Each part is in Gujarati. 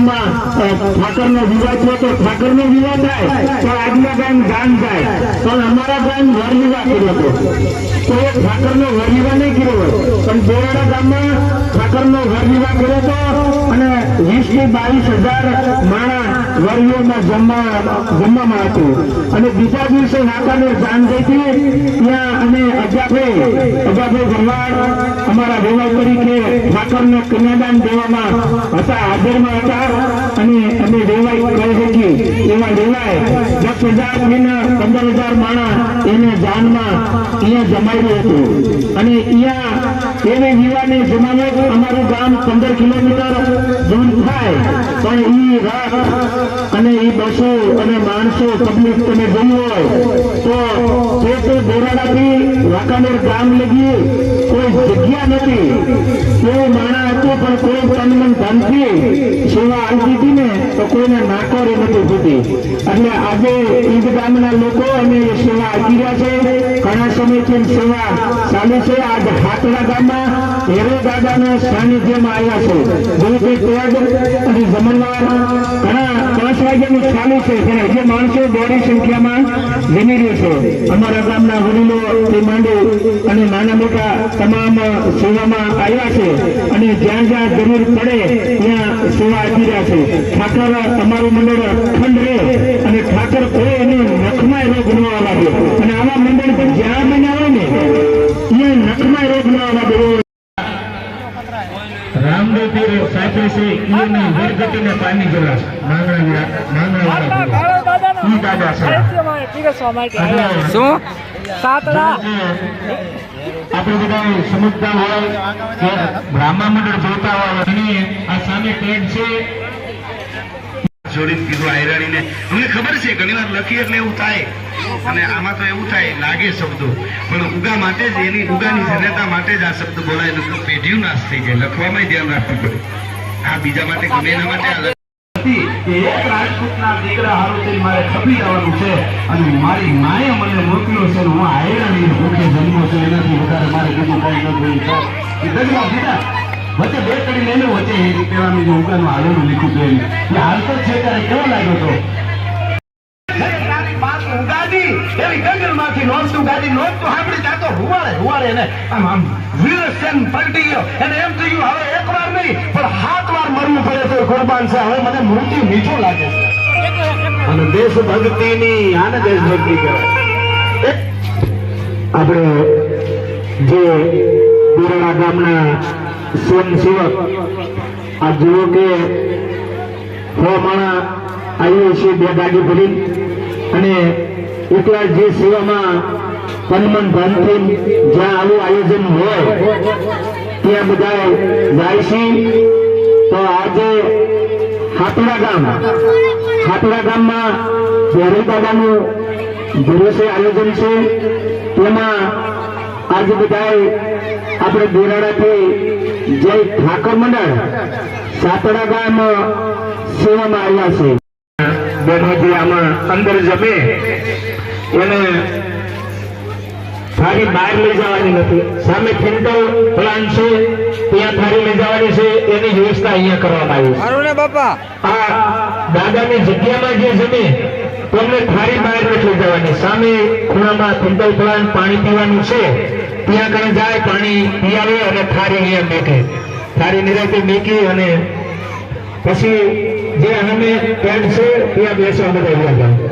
ગામમાં ઠાકરનો વિવાહ છે તો ઠાકરનો વિવાહ થાય, તો આજના ગામ ગામ જાય. પણ અમારા ગામ વર વિવાહ કર્યો હતો. તો એ ઠાકરનો વર વિવાહ નહીં કર્યો હોય. પણ બોરાડા ગામમાં ઠાકરનો વર વિવાહ કર્યો હતો અને વીસથી બાવીસ હજાર માણા વરવીઓમાં જમવા, જમવામાં હતું. અને બીજા દિવસે નાકાને જાન ગઈ હતી ત્યાં અમે અજાભાઈ અજાભાઈ ભરવાડ અમારા વેવાઈ તરીકે ઠાકરને કન્યાદાન દેવામાં હતા, હાજરમાં હતા. અને અમે વેવાઈ કહી શકીએ એવા વેવાય દસ હજાર પંદર હજાર માણસ એને જાનમાં અહીંયા જમાડ્યું હતું. અને અહીંયા એવી યુવાને જમાનો અમારું ગામ પંદર કિલોમીટર દૂર થાય. પણ ઈ રાત અને ઈ બસો અને માણસો પબ્લિક તમે જોયું હોય, તો તે તો બોરાડાથી વાંકાનેર ગામ લગી કોઈ જગ્યા નથી કોઈ માણા હતું, પણ કોઈ તનમન ધનથી સેવા આવી હતી ને, તો કોઈને નાકોરી નથી થતી. એટલે આજે ઈદ ગામના લોકો અને સેવા આપી રહ્યા છે. અમારા ગામના વડીલો માંડી અને નાના મોટા તમામ સેવામાં આવ્યા છે. અને જ્યાં જ્યાં જરૂર પડે ત્યાં સેવા આપી રહ્યા છે. ઠાકર, તમારું મંડળ અખંડ રહે અને ઠાકર કોઈ એને નખમાં રોગ અને આવા મંડળ પણ જ્યાં હોય ને ત્યાં નખમાં રોગ ન લાગે રામદેવપીર સાથે છે ઈની વરગટીને પાણી જેવા માંગણા માંગણા ઈ દાદા છે. શું? સાતડા. આપણે બધા સમજતા હોય કે બ્રાહ્મણ મંડળ જોતા હોય અને આ સામે પેડ છે. જોડીને કીધું આયરાણીને. અમને ખબર છે ઘણી વાર લખી એટલે એવું થાય. અને આમાં તો એવું થાય, લાગે શબ્દો. પણ ઉગા માટે જ એની, ઉગાની જનતા માટે જ આ શબ્દ બોલાય, નકર પેઢીયું નાશ થઈ જાય. લખવામાં ધ્યાન રાખવું પડે. આ બીજા માટે ગમે એના માટે એક મારે માએ મને મોકલ્યો છે હું આયરાની ભૂખે જન્મો છું. એનાથી વધારે મારે બીજું કઈ ન જોયું છે. એ દીધા વચ્ચે બે કડી લઈને વચ્ચે એ પેલાનું જે ઉગાનું હાલેલું લીધું હતું એને. એ છે ત્યારે કેવો લાગ્યો હતો? ઉગાડી એવી ગગનમાંથી નોટ ઉગાડી નોટ તો સાંભળી ત્યાં તો હુવાળે હુવાડે એને આમ આમ વીરસેન પલટી ગયો. એને એમ થયું હવે એક નહીં, પણ સાત વાર મરવું પડે તો કુરબાન છે. હવે મને મૃત્યુ મીઠું લાગે છે. અને દેશ ભક્તિની આને દેશ ભક્તિ કહેવાય. આપણે જે બિરાણા ગામના સ્વયંસેવક, આ જુઓ કે સો માણા આવીએ છીએ બે ગાડી ભરી અને એકલા જે સેવામાં તનમન ધનથી જ્યાં આવું આયોજન હોય, ત્યાં બધા જાય છે તો આજે હાટોડા ગામ હાટોડા ગામમાં ભેરી દાદાનું ભરોસે આયોજન છે. તેમાં આજે બધાએ આપણે બોરાડાથી જય ઠાકોર મંડળ, સાતડા ગામ સેવામાં આવ્યા છે. બહેનો જે આમાં અંદર જમે એને થાળી બહાર લઈ જવાની નથી. સામે ફિન્ટલ પ્લાન છે ત્યાં થાળી લઈ જવાની છે એની વ્યવસ્થા અહીંયા કરવામાં આવી છે. બાપા. આ દાદાની જગ્યામાં જે જમે તમને થાળી બહાર નથી જવાની. સામે ખૂણામાં ફિલ્ટર પ્લાન પાણી પીવાનું છે. ત્યાં કણે જાય પાણી પીવે અને થાળી અહીંયા મેકે. થાળી નિરાતે મેકી અને પછી જે અમે પેન્ટ છે ત્યાં બેસવા બધા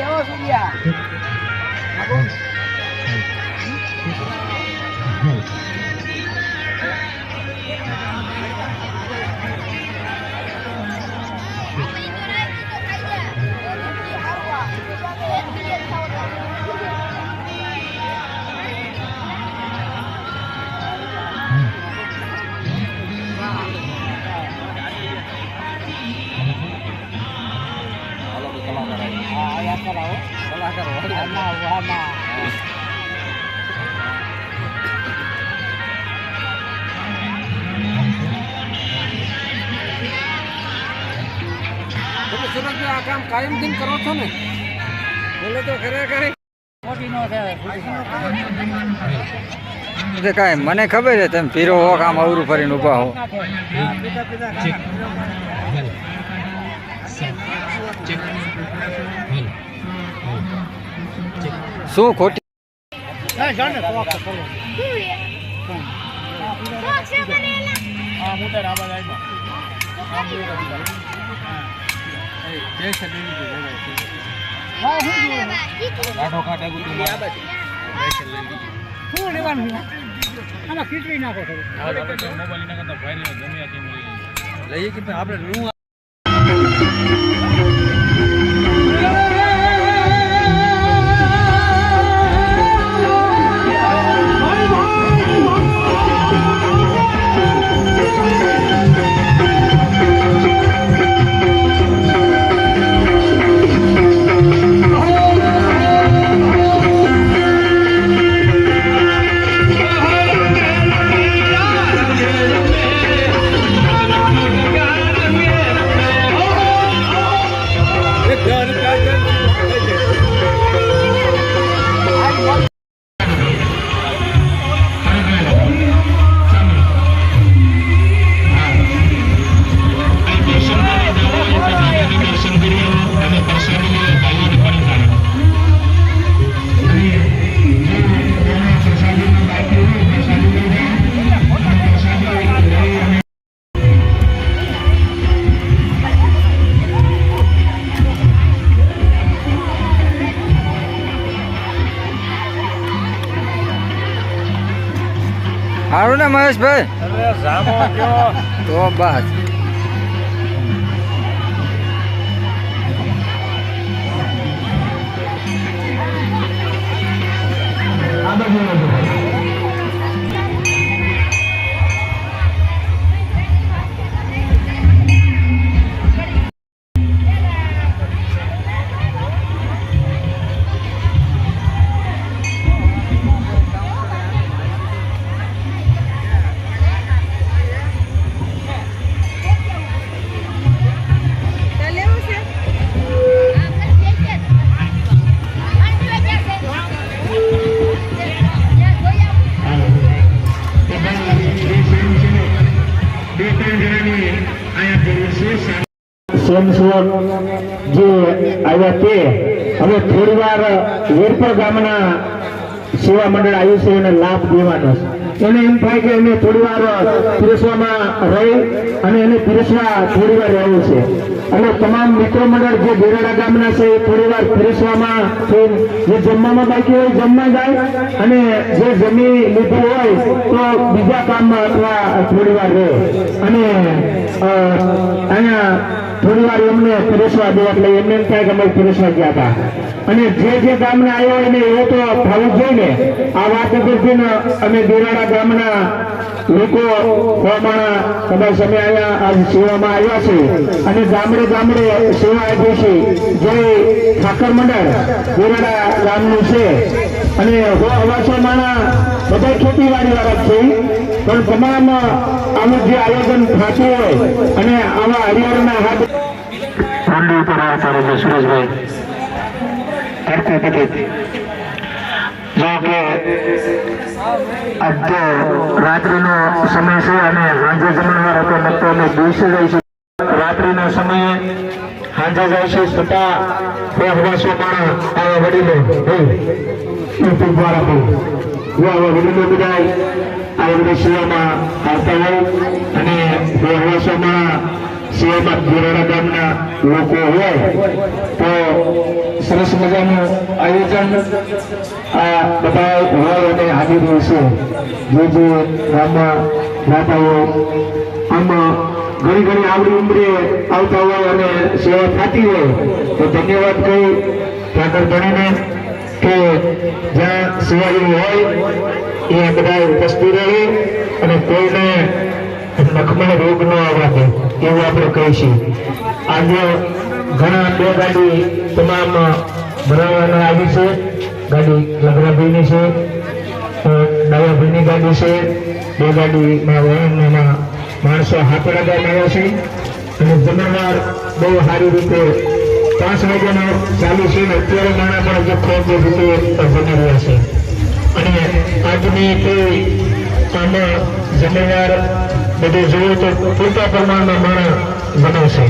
别了，兄弟。તમે સુરતમાં આ કામ કાયમ દિન કરો છો ને બોલે તો ખરેખર કાંઈ મને ખબર છે તમે પીરો હો કામ અવરું ફરીને ઊભા હો. શું ખોટી? શું લેવાનું આમાં ખીચડી નાખો થોડું. લઈએ કે આપણે નું સારું ને મહેશભાઈ તો બસ આ છે જે આવ્યા તે હવે થોડી વાર વેરપર ગામના સેવા મંડળ આવ્યું છે એને લાભ દેવાનો છે. એને એમ થાય કે એને થોડી વાર પીરસવામાં રહી અને એને પીરસવા થોડી વાર રહ્યું છે. અને તમામ મિત્ર મંડળ જે બેરાડા ગામના છે એ થોડી વાર પીરસવામાં જે જમવામાં બાકી હોય જમવા જાય અને જે જમી લીધું હોય તો બીજા કામમાં અથવા થોડી વાર રહે. અને અહીંયા થોડી એમને પરેશવા દે એટલે એમને એમ થાય કે અમે પરેશવા ગયા હતા. અને જે જે ગામના આવ્યા હોય ને એવું તો થવું જોઈએ આ વાત ઉપરથી અમે દેરાડા ગામના લોકો પ્રમાણે કદાચ અમે આવ્યા આજ સેવામાં આવ્યા છે. અને ગામડે ગામડે સેવા આપી છે જે ઠાકર મંડળ, દેરાડા ગામનું છે. અને હો અવાસો માણા બધા ખેતીવાડી વાળા છે પણ તમામ આનું જે આયોજન થતું હોય અને આવા હરિયાળના હાથ જો કે આજ રાત્રિનો સમય છે અને સાંજે જમણવાર હતો અમે દિવસે જાય છે રાત્રિના સમયે સાંજે જાય છે છતાં બે હવાસો માણા આવા વડીલો દ્વારા જો આવા વડીલો બધા આ આવતા હોય. અને આમાં ઘણી ઘણી આવડી ઉંમરે આવતા હોય અને સેવા થતી હોય. તો ધન્યવાદ કહી. ઠાકર ગણીને કે જ્યાં સેવાયું હોય એ બધા ઉપસ્થિત રહે અને કોઈને નખમણ રોગ ન આવવા દે એવું આપણે કહીશું. આજે ઘણા બે ગાડી તમામ બનાવવામાં આવી છે. ગાડી લગ્નભાઈની છે ડાયાભાઈની ગાડી છે. બે ગાડીમાં વાહનમાં માણસો હાથ લગાવવામાં આવ્યા છે. અને જમણવાર બહુ સારી રીતે પાંચ વાગ્યાનો ચાલુ છે ને અત્યારે માણા પણ જે ખૂબ રીતે બની રહ્યા છે. અને આજની કોઈ આમાં જમણવાર બધું જોઈએ તો પૂરતા પ્રમાણમાં માણા બનાવશે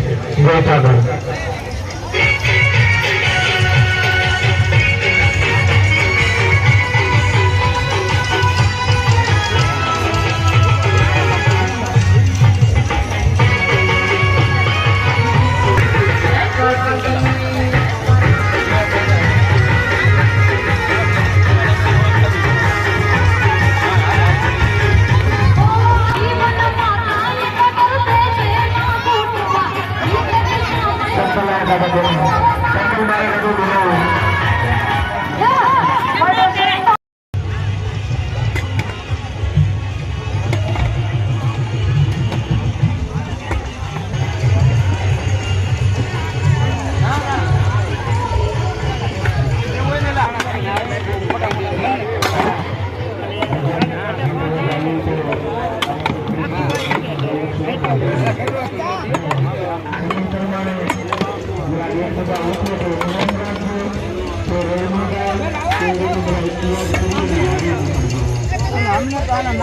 ગોતાગઢ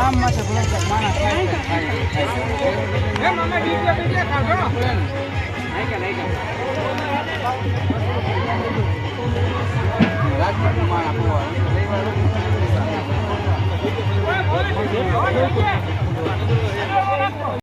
એમ અમે ડીજે બીજે કાઢો રાજકોટ